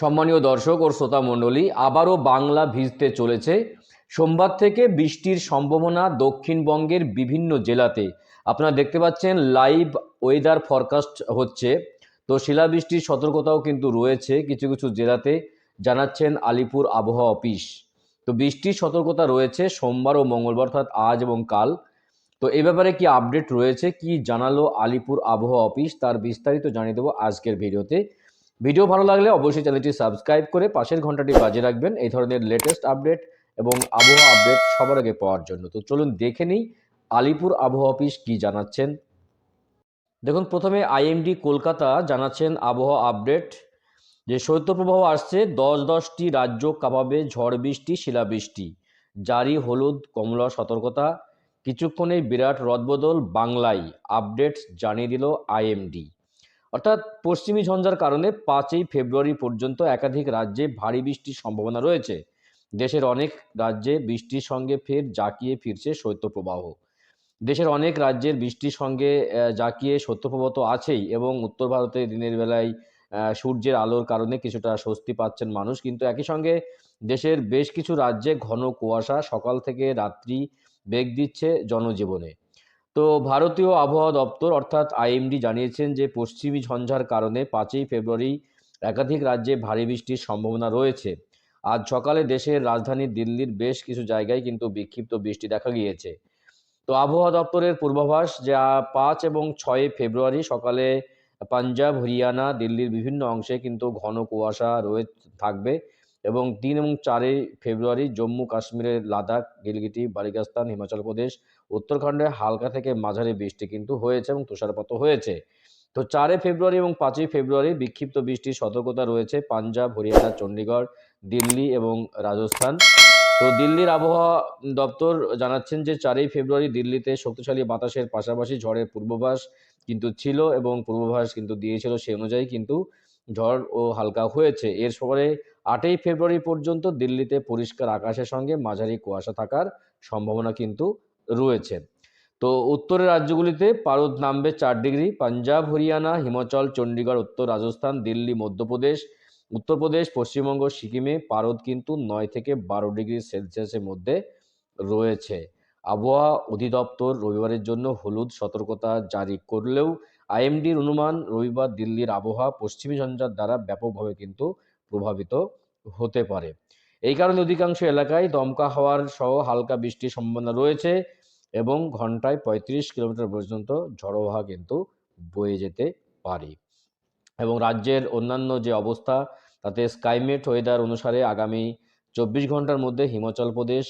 সম্মানীয় দর্শক ও শ্রোতা মণ্ডলী, আবারও বাংলা ভিজতে চলেছে। সোমবার থেকে বৃষ্টির সম্ভাবনা দক্ষিণবঙ্গের বিভিন্ন জেলাতে। আপনারা দেখতে পাচ্ছেন, লাইভ ওয়েদার ফরকাস্ট হচ্ছে। তো শিলাবৃষ্টির সতর্কতাও কিন্তু রয়েছে কিছু কিছু জেলাতে, জানাচ্ছেন আলিপুর আবহাওয়া অফিস। তো বৃষ্টির সতর্কতা রয়েছে সোমবার ও মঙ্গলবার, অর্থাৎ আজ এবং কাল। তো এ ব্যাপারে কি আপডেট রয়েছে, কি জানালো আলিপুর আবহাওয়া অফিস, তার বিস্তারিত জানিয়ে দেবো আজকের ভিডিওতে। ভিডিও ভালো লাগলে অবশ্যই চ্যানেলটি সাবস্ক্রাইব করে পাশের ঘন্টাটি বাজে রাখবেন। এই ধরনের লেটেস্ট আপডেট এবং আবহাওয়া আপডেট সবার আগে পাওয়ার জন্য। তো চলুন দেখে নিই আলিপুর আবহাওয়া অফিস কি জানাচ্ছেন। দেখুন, প্রথমে আইএমডি কলকাতা জানাচ্ছেন আবহাওয়া আপডেট যে শৈত্যপ্রবাহ আসছে, দশ দশটি রাজ্য কাঁপাবে ঝড় বৃষ্টি, শিলাবৃষ্টি। জারি হলুদ, কমলা, সতর্কতা। কিছুক্ষণেই বিরাট রদবদল, বাংলায় আপডেট জানিয়ে দিল আইএমডি অর্থাৎ পশ্চিমী ঝঞ্ঝার কারণে পাঁচই ফেব্রুয়ারি পর্যন্ত একাধিক রাজ্যে ভারী বৃষ্টির সম্ভাবনা রয়েছে। দেশের অনেক রাজ্যে বৃষ্টির সঙ্গে ফের জাঁকিয়ে ফিরছে শৈত্যপ্রবাহ। দেশের অনেক রাজ্যের বৃষ্টির সঙ্গে জাঁকিয়ে শৈত্যপ্রবাহ তো আছেই এবং উত্তর ভারতে দিনের বেলায় সূর্যের আলোর কারণে কিছুটা স্বস্তি পাচ্ছেন মানুষ। কিন্তু একই সঙ্গে দেশের বেশ কিছু রাজ্যে ঘন কুয়াশা সকাল থেকে রাত্রি বেগ দিচ্ছে জনজীবনে। তো ভারতীয় আবহাওয়া দপ্তর অর্থাৎ আইএমডি জানিয়েছেন যে পশ্চিমী ঝঞ্ঝার কারণে পাঁচই ফেব্রুয়ারি একাধিক রাজ্যে ভারী বৃষ্টির সম্ভাবনা রয়েছে। আজ সকালে দেশের রাজধানী দিল্লির বেশ কিছু জায়গায় কিন্তু বিক্ষিপ্ত বৃষ্টি দেখা গিয়েছে। তো আবহাওয়া দপ্তরের পূর্বাভাস, যা পাঁচ এবং ছয় ফেব্রুয়ারি সকালে পাঞ্জাব, হরিয়ানা, দিল্লির বিভিন্ন অংশে কিন্তু ঘন কুয়াশা রয়ে থাকবে। এবং তিন এবং চারই ফেব্রুয়ারি জম্মু কাশ্মীরের লাদাখ, গিলগিটি, বালিকাস্তান, হিমাচল প্রদেশ, উত্তরাখণ্ডে হালকা থেকে মাঝারি বৃষ্টি কিন্তু হয়েছে এবং তুষারপাতও হয়েছে। তো চারে ফেব্রুয়ারি এবং পাঁচই ফেব্রুয়ারি বিক্ষিপ্ত বৃষ্টির সতর্কতা রয়েছে পাঞ্জাব, হরিয়ানা, চণ্ডীগড়, দিল্লি এবং রাজস্থান। তো দিল্লির আবহাওয়া দপ্তর জানাচ্ছেন যে চারই ফেব্রুয়ারি দিল্লিতে শক্তিশালী বাতাসের পাশাপাশি ঝড়ের পূর্বাভাস কিন্তু ছিল এবং পূর্বাভাস কিন্তু দিয়েছিল সেই অনুযায়ী কিন্তু ঝড় ও হালকা হয়েছে। এর পরে আটই ফেব্রুয়ারি পর্যন্ত দিল্লিতে পরিষ্কার আকাশের সঙ্গে মাঝারি কুয়াশা থাকার সম্ভাবনা কিন্তু রয়েছে। তো উত্তরের রাজ্যগুলিতে পারদ নামবে চার ডিগ্রি, পাঞ্জাব, হরিয়ানা, হিমাচল, চণ্ডীগড়, উত্তর রাজস্থান, দিল্লি, মধ্যপ্রদেশ, উত্তরপ্রদেশ, পশ্চিমবঙ্গ, সিকিমে পারদ কিন্তু নয় থেকে বারো ডিগ্রি সেলসিয়াসের মধ্যে রয়েছে। আবহাওয়া অধিদপ্তর রবিবারের জন্য হলুদ সতর্কতা জারি করলেও আইএমডির অনুমান রবিবার দিল্লির আবহাওয়া পশ্চিমী ঝঞ্ঝার দ্বারা ব্যাপকভাবে কিন্তু প্রভাবিত হতে পারে। এই কারণে অধিকাংশ এলাকায় দমকা হওয়ার সহ হালকা বৃষ্টির সম্ভাবনা রয়েছে এবং ঘন্টায় পঁয়ত্রিশ কিলোমিটার পর্যন্ত ঝড়ো কিন্তু বয়ে যেতে পারে। এবং রাজ্যের অন্যান্য যে অবস্থা, তাতে স্কাইমেট ওয়েদার অনুসারে আগামী চব্বিশ ঘণ্টার মধ্যে হিমাচল প্রদেশ,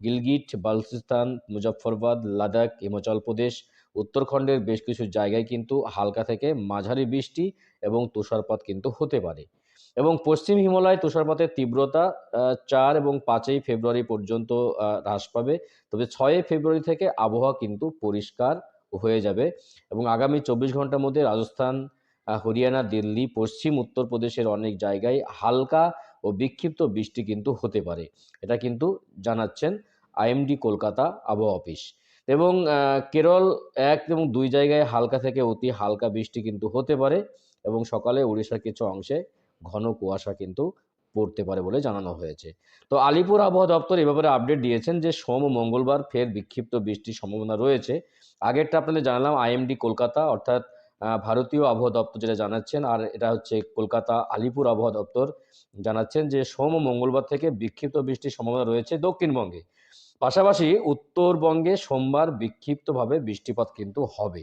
গিলগিট, বালচিস্তান, মুজফ্ফরবাদ, লাদাখ, হিমাচল প্রদেশ উত্তরাখণ্ডের বেশ কিছু জায়গায় কিন্তু হালকা থেকে মাঝারি বৃষ্টি এবং তুষারপাত কিন্তু হতে পারে। এবং পশ্চিম হিমালয় তুষারপাতের তীব্রতা চার এবং পাঁচই ফেব্রুয়ারি পর্যন্ত হ্রাস পাবে। তবে ছয়ই ফেব্রুয়ারি থেকে আবহাওয়া কিন্তু পরিষ্কার হয়ে যাবে এবং আগামী চব্বিশ ঘণ্টার মধ্যে রাজস্থান হরিয়ানা, দিল্লি, পশ্চিম উত্তরপ্রদেশের অনেক জায়গায় হালকা ও বিক্ষিপ্ত বৃষ্টি কিন্তু হতে পারে। এটা কিন্তু জানাচ্ছেন আইএমডি কলকাতা আবহাওয়া অফিস। এবং কেরল এক এবং দুই জায়গায় হালকা থেকে অতি হালকা বৃষ্টি কিন্তু হতে পারে এবং সকালে উড়িষ্যার কিছু অংশে ঘন কুয়াশা কিন্তু পড়তে পারে বলে জানানো হয়েছে। তো আলিপুর আবহাওয়া দপ্তর এ ব্যাপারে আপডেট দিয়েছেন যে সোম মঙ্গলবার ফের বিক্ষিপ্ত বৃষ্টির সম্ভাবনা রয়েছে। আগেরটা আপনাদের জানালাম আইএমডি কলকাতা অর্থাৎ ভারতীয় আবহাওয়া দপ্তর যেটা জানাচ্ছেন আর এটা হচ্ছে কলকাতা আলিপুর আবহাওয়া দপ্তর জানাচ্ছেন যে সোম মঙ্গলবার থেকে বিক্ষিপ্ত বৃষ্টির সম্ভাবনা রয়েছে দক্ষিণবঙ্গে। পাশাপাশি উত্তরবঙ্গে সোমবার বিক্ষিপ্তভাবে বৃষ্টিপাত কিন্তু হবে।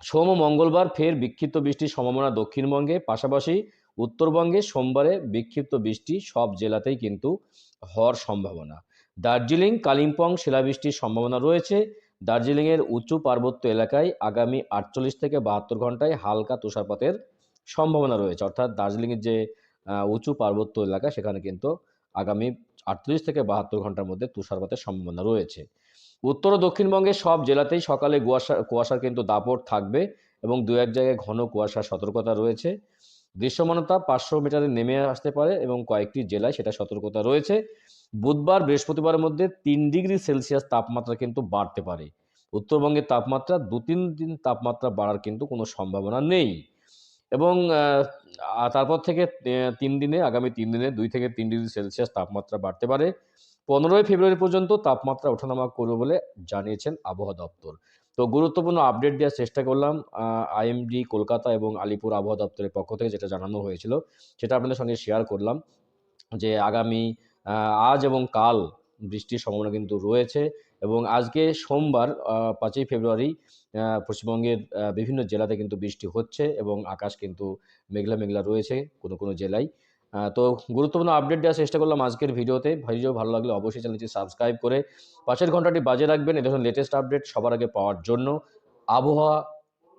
সোম মঙ্গলবার ফের বিক্ষিপ্ত বৃষ্টির সম্ভাবনা দক্ষিণবঙ্গে, পাশাপাশি উত্তরবঙ্গে সোমবারে বিক্ষিপ্ত বৃষ্টি সব জেলাতেই কিন্তু হওয়ার সম্ভাবনা। দার্জিলিং, কালিম্পং শিলাবৃষ্টির সম্ভাবনা রয়েছে। দার্জিলিংয়ের উঁচু পার্বত্য এলাকায় আগামী আটচল্লিশ থেকে বাহাত্তর ঘন্টায় হালকা তুষারপাতের সম্ভাবনা রয়েছে। অর্থাৎ দার্জিলিংয়ের যে উঁচু পার্বত্য এলাকা সেখানে কিন্তু আগামী আটচল্লিশ থেকে বাহাত্তর ঘণ্টার মধ্যে তুষারপাতের সম্ভাবনা রয়েছে। উত্তর ও দক্ষিণবঙ্গের সব জেলাতেই সকালে কুয়াশা, কুয়াশার কিন্তু দাপট থাকবে এবং দু এক জায়গায় ঘন কুয়াশার সতর্কতা রয়েছে। দৃশ্যমানতা পাঁচশো মিটারে নেমে আসতে পারে এবং কয়েকটি জেলায় সেটা সতর্কতা রয়েছে। বুধবার বৃহস্পতিবারের মধ্যে তিন ডিগ্রি সেলসিয়াস তাপমাত্রা কিন্তু বাড়তে পারে। উত্তরবঙ্গের তাপমাত্রা দু তিন দিন তাপমাত্রা বাড়ার কিন্তু কোনো সম্ভাবনা নেই। এবং তারপর থেকে তিন দিনে, আগামী তিন দিনে, দুই থেকে তিন ডিগ্রি সেলসিয়াস তাপমাত্রা বাড়তে পারে। পনেরোই ফেব্রুয়ারি পর্যন্ত তাপমাত্রা ওঠানামা করবে বলে জানিয়েছেন আবহাওয়া দপ্তর। তো গুরুত্বপূর্ণ আপডেট দেওয়ার চেষ্টা করলাম আইএমডি, কলকাতা এবং আলিপুর আবহাওয়া দপ্তরের পক্ষ থেকে যেটা জানানো হয়েছিল, সেটা আপনাদের সঙ্গে শেয়ার করলাম যে আগামী আজ এবং কাল বৃষ্টির সম্ভাবনা কিন্তু রয়েছে। এবং আজকে সোমবার পাঁচই ফেব্রুয়ারি পশ্চিমবঙ্গের বিভিন্ন জেলাতে কিন্তু বৃষ্টি হচ্ছে এবং আকাশ কিন্তু মেঘলা মেঘলা রয়েছে কোনো কোনো জেলায়। তো গুরুত্বপূর্ণ আপডেট দেওয়ার চেষ্টা করলাম আজকের ভিডিওতে। ভিডিও ভালো লাগলে অবশ্যই চ্যানেলটি সাবস্ক্রাইব করে পাশের ঘন্টাটি বাজে রাখবেন। এ ধরনের লেটেস্ট আপডেট সবার আগে পাওয়ার জন্য আবহাওয়া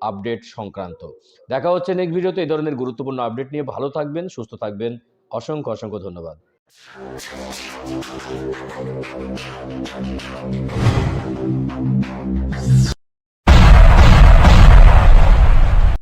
আপডেট সংক্রান্ত। দেখা হচ্ছে নেক্সট ভিডিওতে এই ধরনের গুরুত্বপূর্ণ আপডেট নিয়ে ভালো থাকবেন, সুস্থ থাকবেন। অসংখ্য অসংখ্য ধন্যবাদ। あっ!